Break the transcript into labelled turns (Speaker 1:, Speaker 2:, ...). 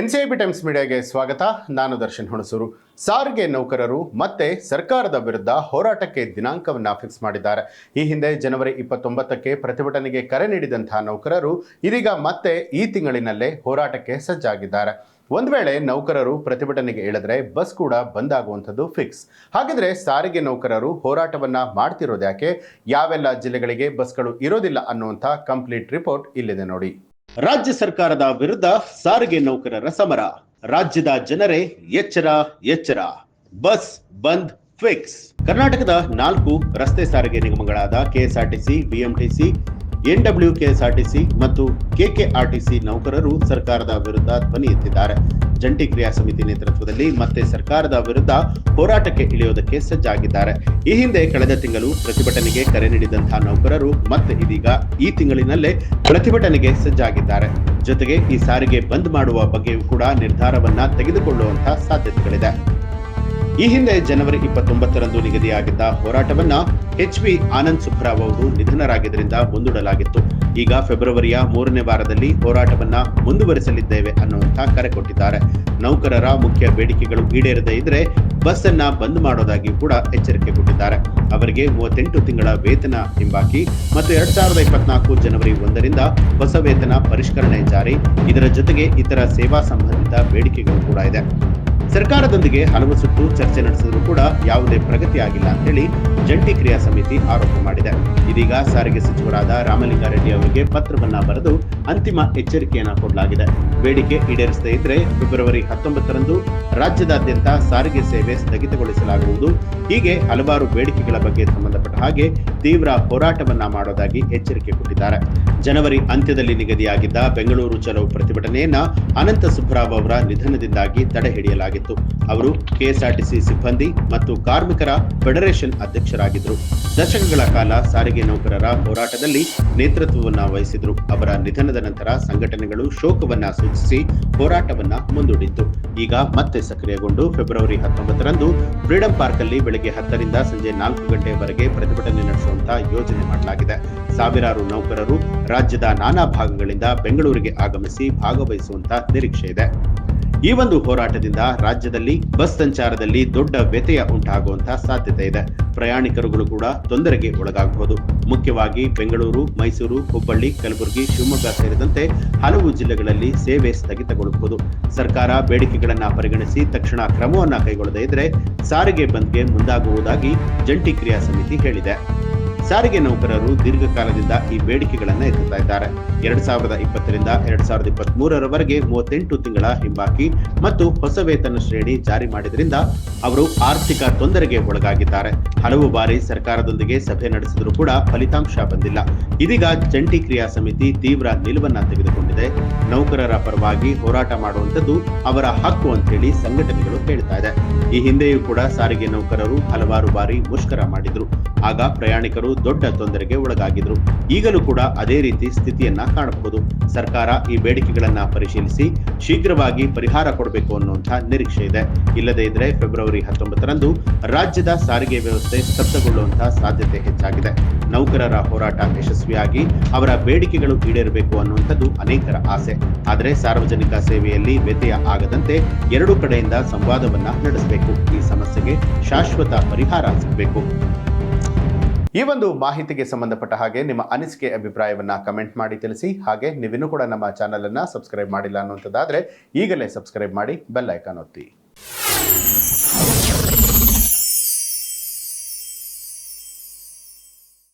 Speaker 1: NCIB times ಮೀಡಿಯಾಗೆ ಸ್ವಾಗತ. ನಾನು ದರ್ಶನ್ ಹುಣಸೂರು. ಸಾರಿಗೆ ನೌಕರರು ಮತ್ತೆ ಸರ್ಕಾರದ ವಿರುದ್ಧ ಹೋರಾಟಕ್ಕೆ ದಿನಾಂಕವನ್ನು ಫಿಕ್ಸ್ ಮಾಡಿದ್ದಾರೆ. ಈ ಹಿಂದೆ ಜನವರಿ ಇಪ್ಪತ್ತೊಂಬತ್ತಕ್ಕೆ ಪ್ರತಿಭಟನೆಗೆ ಕರೆ ನೀಡಿದಂತಹ ನೌಕರರು ಇದೀಗ ಮತ್ತೆ ಈ ತಿಂಗಳಿನಲ್ಲೇ ಹೋರಾಟಕ್ಕೆ ಸಜ್ಜಾಗಿದ್ದಾರೆ. ಒಂದು ವೇಳೆ ನೌಕರರು ಪ್ರತಿಭಟನೆಗೆ ಇಳಿದ್ರೆ ಬಸ್ ಕೂಡ ಬಂದ್ ಆಗುವಂಥದ್ದು ಫಿಕ್ಸ್. ಹಾಗಿದ್ರೆ ಸಾರಿಗೆ ನೌಕರರು ಹೋರಾಟವನ್ನ ಮಾಡ್ತಿರೋದು ಯಾಕೆ ಯಾವೆಲ್ಲ ಜಿಲ್ಲೆಗಳಿಗೆ ಬಸ್ಗಳು ಇರೋದಿಲ್ಲ ಅನ್ನುವಂಥ ಕಂಪ್ಲೀಟ್ ರಿಪೋರ್ಟ್ ಇಲ್ಲಿದೆ ನೋಡಿ. ರಾಜ್ಯ ಸರ್ಕಾರದ ವಿರುದ್ಧ ಸಾರಿಗೆ ನೌಕರರ ಸಮರ. ರಾಜ್ಯದ ಜನರೇ ಎಚ್ಚರ ಎಚ್ಚರ. ಬಸ್ ಬಂದ್ ಫಿಕ್ಸ್. ಕರ್ನಾಟಕದ ನಾಲ್ಕು ರಸ್ತೆ ಸಾರಿಗೆ ನಿಗಮಗಳಾದ ಕೆಎಸ್ಆರ್ಟಿಸಿ, ಬಿಎಂಟಿಸಿ ಎನ್ಡಬ್ಲ್ಯೂ ಕೆಎಸ್ಆರ್ಟಿಸಿ ಮತ್ತು ಕೆಕೆಆರ್ಟಿಸಿ ನೌಕರರು ಸರ್ಕಾರದ ವಿರುದ್ಧ ಧ್ವನಿ ಎತ್ತಿದ್ದಾರೆ. ಜಂಟಿ ಕ್ರಿಯಾ ಸಮಿತಿ ನೇತೃತ್ವದಲ್ಲಿ ಮತ್ತೆ ಸರ್ಕಾರದ ವಿರುದ್ಧ ಹೋರಾಟಕ್ಕೆ ಇಳಿಯೋದಕ್ಕೆ ಸಜ್ಜಾಗಿದ್ದಾರೆ. ಈ ಹಿಂದೆ ಕಳೆದ ತಿಂಗಳು ಪ್ರತಿಭಟನೆಗೆ ಕರೆ ನೀಡಿದಂತಹ ನೌಕರರು ಮತ್ತೆ ಇದೀಗ ಈ ತಿಂಗಳಿನಲ್ಲೇ ಪ್ರತಿಭಟನೆಗೆ ಸಜ್ಜಾಗಿದ್ದಾರೆ. ಜೊತೆಗೆ ಈ ಸಾರಿಗೆ ಬಂದ್ ಮಾಡುವ ಬಗ್ಗೆಯೂ ಕೂಡ ನಿರ್ಧಾರವನ್ನ ತೆಗೆದುಕೊಳ್ಳುವಂತಹ ಸಾಧ್ಯತೆಗಳಿದೆ. ಈ ಹಿಂದೆ ಜನವರಿ ಇಪ್ಪತ್ತೊಂಬತ್ತರಂದು ನಿಗದಿಯಾಗಿದ್ದ ಹೋರಾಟವನ್ನ ಎಚ್ ವಿ ಆನಂದ್ ಸುಬ್ರಾವ್ ಅವರು ನಿಧನರಾಗಿದ್ದರಿಂದ ಮುಂದೂಡಲಾಗಿತ್ತು. ಈಗ ಫೆಬ್ರವರಿಯ ಮೂರನೇ ವಾರದಲ್ಲಿ ಹೋರಾಟವನ್ನ ಮುಂದುವರಿಸಲಿದ್ದೇವೆ ಅನ್ನುವಂತ ಕರೆ ಕೊಟ್ಟಿದ್ದಾರೆ. ನೌಕರರ ಮುಖ್ಯ ಬೇಡಿಕೆಗಳು ಈಡೇರದೇ ಇದ್ರೆ ಬಸ್ ಅನ್ನ ಬಂದ್ ಮಾಡೋದಾಗಿ ಕೂಡ ಎಚ್ಚರಿಕೆ ಕೊಟ್ಟಿದ್ದಾರೆ. ಅವರಿಗೆ ಮೂವತ್ತೆಂಟು ತಿಂಗಳ ವೇತನ ಹಿಂಬಾಕಿ ಮತ್ತು ಎರಡ್ ಸಾವಿರದ ಇಪ್ಪತ್ನಾಲ್ಕು ಜನವರಿ ಒಂದರಿಂದ ಹೊಸ ವೇತನ ಪರಿಷ್ಕರಣೆ ಜಾರಿ. ಇದರ ಜೊತೆಗೆ ಇತರ ಸೇವಾ ಸಂಬಂಧಿತ ಬೇಡಿಕೆಗಳು ಕೂಡ ಇದೆ. ಸರ್ಕಾರದೊಂದಿಗೆ ಹಲವು ಸುತ್ತು ಚರ್ಚೆ ನಡೆಸಿದರೂ ಕೂಡ ಯಾವುದೇ ಪ್ರಗತಿ ಆಗಿಲ್ಲ ಅಂತ ಹೇಳಿ ಜಂಟಿ ಕ್ರಿಯಾ ಸಮಿತಿ ಆರೋಪ ಮಾಡಿದೆ. ಇದೀಗ ಸಾರಿಗೆ ಸಚಿವರಾದ ರಾಮಲಿಂಗಾರೆಡ್ಡಿ ಅವರಿಗೆ ಪತ್ರವನ್ನ ಬರೆದು ಅಂತಿಮ ಎಚ್ಚರಿಕೆಯನ್ನ ಕೊಡಲಾಗಿದೆ. ಬೇಡಿಕೆ ಈಡೇರಿಸದೇ ಇದ್ರೆ ಫೆಬ್ರವರಿ ಹತ್ತೊಂಬತ್ತರಂದು ರಾಜ್ಯದಾದ್ಯಂತ ಸಾರಿಗೆ ಸೇವೆ ಸ್ಥಗಿತಗೊಳಿಸಲಾಗುವುದು. ಹೀಗೆ ಹಲವಾರು ಬೇಡಿಕೆಗಳ ಬಗ್ಗೆ ಸಂಬಂಧಪಟ್ಟ ಹಾಗೆ ತೀವ್ರ ಹೋರಾಟವನ್ನ ಮಾಡೋದಾಗಿ ಎಚ್ಚರಿಕೆ ಕೊಟ್ಟಿದ್ದಾರೆ. ಜನವರಿ ಅಂತ್ಯದಲ್ಲಿ ನಿಗದಿಯಾಗಿದ್ದ ಬೆಂಗಳೂರು ಚಲೋ ಪ್ರತಿಭಟನೆಯನ್ನ ಅನಂತ ಸುಬ್ಬರಾವ್ ಅವರ ನಿಧನದಿಂದಾಗಿ ತಡೆ ಹಿಡಿಯಲಾಗಿತ್ತು ಅವರು ಕೆಎಸ್ಆರ್ಟಿಸಿ ಸಿಬ್ಬಂದಿ ಮತ್ತು ಕಾರ್ಮಿಕರ ಫೆಡರೇಷನ್ ಅಧ್ಯಕ್ಷರಾಗಿದ್ದರು. ದಶಕಗಳ ಕಾಲ ಸಾರಿಗೆ ನೌಕರರ ಹೋರಾಟದಲ್ಲಿ ನೇತೃತ್ವವನ್ನು ವಹಿಸಿದ್ರು. ಅವರ ನಿಧನದ ನಂತರ ಸಂಘಟನೆಗಳು ಶೋಕವನ್ನ ಸೂಚಿಸಿ ಹೋರಾಟವನ್ನ ಮುಂದೂಡಿತ್ತು. ಈಗ ಮತ್ತೆ ಸಕ್ರಿಯಗೊಂಡು ಫೆಬ್ರವರಿ ಹತ್ತೊಂಬತ್ತರಂದು ಫ್ರೀಡಂ ಪಾರ್ಕ್ ಅಲ್ಲಿ ಬೆಳಗ್ಗೆ ಹತ್ತರಿಂದ ಸಂಜೆ ನಾಲ್ಕು ಗಂಟೆವರೆಗೆ ಪ್ರತಿಭಟನೆ ನಡೆಸುವಂತ ಯೋಜನೆ ಮಾಡಲಾಗಿದೆ. ಸಾವಿರಾರು ನೌಕರರು ರಾಜ್ಯದ ನಾನಾ ಭಾಗಗಳಿಂದ ಬೆಂಗಳೂರಿಗೆ ಆಗಮಿಸಿ ಭಾಗವಹಿಸುವಂತ ನಿರೀಕ್ಷೆ ಇದೆ. ಈ ಒಂದು ಹೋರಾಟದಿಂದ ರಾಜ್ಯದಲ್ಲಿ ಬಸ್ ಸಂಚಾರದಲ್ಲಿ ದೊಡ್ಡ ವ್ಯತ್ಯಯ ಉಂಟಾಗುವಂತಹ ಸಾಧ್ಯತೆ ಇದೆ. ಪ್ರಯಾಣಿಕರುಗಳು ಕೂಡ ತೊಂದರೆಗೆ ಒಳಗಾಗಬಹುದು. ಮುಖ್ಯವಾಗಿ ಬೆಂಗಳೂರು, ಮೈಸೂರು, ಹುಬ್ಬಳ್ಳಿ, ಕಲಬುರಗಿ, ಶಿವಮೊಗ್ಗ ಸೇರಿದಂತೆ ಹಲವು ಜಿಲ್ಲೆಗಳಲ್ಲಿ ಸೇವೆ ಸ್ಥಗಿತಗೊಳ್ಳಬಹುದು ಸರ್ಕಾರ ಬೇಡಿಕೆಗಳನ್ನ ಪರಿಗಣಿಸಿ ತಕ್ಷಣ ಕ್ರಮವನ್ನ ಕೈಗೊಳ್ಳದೇ ಇದ್ರೆ ಸಾರಿಗೆ ಬಂದ್ಗೆ ಮುಂದಾಗುವುದಾಗಿ ಜಂಟಿ ಕ್ರಿಯಾ ಸಮಿತಿ ಹೇಳಿದೆ. ಸಾರಿಗೆ ನೌಕರರು ದೀರ್ಘಕಾಲದಿಂದ ಈ ಬೇಡಿಕೆಗಳನ್ನು ಎತ್ತುತ್ತಾ ಇದ್ದಾರೆ. ಎರಡ್ ಸಾವಿರದ ಇಪ್ಪತ್ತರಿಂದ ಎರಡ್ ಸಾವಿರದ ಇಪ್ಪತ್ತ್ ಮೂರರವರೆಗೆ ಮೂವತ್ತೆಂಟು ತಿಂಗಳ ಹಿಂಬಾಕಿ ಮತ್ತು ಹೊಸ ವೇತನ ಶ್ರೇಣಿ ಜಾರಿ ಮಾಡಿದ್ರಿಂದ ಅವರು ಆರ್ಥಿಕ ತೊಂದರೆಗೆ ಒಳಗಾಗಿದ್ದಾರೆ. ಹಲವು ಬಾರಿ ಸರ್ಕಾರದೊಂದಿಗೆ ಸಭೆ ನಡೆಸಿದರೂ ಕೂಡ ಫಲಿತಾಂಶ ಬಂದಿಲ್ಲ. ಇದೀಗ ಜಂಟಿ ಕ್ರಿಯಾ ಸಮಿತಿ ತೀವ್ರ ನಿಲುವನ್ನ ತೆಗೆದುಕೊಂಡಿದೆ. ನೌಕರರ ಪರವಾಗಿ ಹೋರಾಟ ಮಾಡುವಂತದ್ದು ಅವರ ಹಕ್ಕು ಅಂತ ಹೇಳಿ ಸಂಘಟನೆಗಳು ಹೇಳ್ತಾ ಇದೆ. ಈ ಹಿಂದೆಯೂ ಕೂಡ ಸಾರಿಗೆ ನೌಕರರು ಹಲವಾರು ಬಾರಿ ಮುಷ್ಕರ ಮಾಡಿದ್ರು. ಆಗ ಪ್ರಯಾಣಿಕರು ದೊಡ್ಡ ತೊಂದರೆಗೆ ಒಳಗಾಗಿದ್ರು. ಈಗಲೂ ಕೂಡ ಅದೇ ರೀತಿ ಸ್ಥಿತಿಯನ್ನ ಕಾಣಬಹುದು. ಸರ್ಕಾರ ಈ ಬೇಡಿಕೆಗಳನ್ನ ಪರಿಶೀಲಿಸಿ ಶೀಘ್ರವಾಗಿ ಪರಿಹಾರ ಕೊಡಬೇಕು ಅನ್ನುವಂಥ ನಿರೀಕ್ಷೆ ಇದೆ. ಇಲ್ಲದೇ ಇದ್ರೆ ಫೆಬ್ರವರಿ ಹತ್ತೊಂಬತ್ತರಂದು ರಾಜ್ಯದ ಸಾರಿಗೆ ವ್ಯವಸ್ಥೆ ಸ್ತಬ್ಧಗೊಳ್ಳುವಂತಹ ಸಾಧ್ಯತೆ ಹೆಚ್ಚಾಗಿದೆ. ನೌಕರರ ಹೋರಾಟ ಯಶಸ್ವಿಯಾಗಿ ಅವರ ಬೇಡಿಕೆಗಳು ಈಡೇರಬೇಕು ಅನ್ನುವಂಥದ್ದು ಅನೇಕರ ಆಸೆ. ಆದರೆ ಸಾರ್ವಜನಿಕ ಸೇವೆಯಲ್ಲಿ ವ್ಯತ್ಯಯ ಆಗದಂತೆ ಎರಡು ಕಡೆಯಿಂದ ಸಂವಾದವನ್ನ ನಡೆಸಬೇಕು. ಈ ಸಮಸ್ಯೆಗೆ ಶಾಶ್ವತ ಪರಿಹಾರ ಸಿಗಬೇಕು. ಈ ಒಂದು ಮಾಹಿತಿಗೆ ಸಂಬಂಧಪಟ್ಟ ಹಾಗೆ ನಿಮ್ಮ ಅನಿಸಿಕೆ, ಅಭಿಪ್ರಾಯವನ್ನು ಕಮೆಂಟ್ ಮಾಡಿ ತಿಳಿಸಿ. ಹಾಗೆ ನೀವಿನ್ನೂ ಕೂಡ ನಮ್ಮ ಚಾನಲನ್ನು ಸಬ್ಸ್ಕ್ರೈಬ್ ಮಾಡಿಲ್ಲ ಅನ್ನುವಂಥದ್ದಾದರೆ ಈಗಲೇ ಸಬ್ಸ್ಕ್ರೈಬ್ ಮಾಡಿ ಬೆಲ್ ಐಕಾನ್ ಒತ್ತಿ.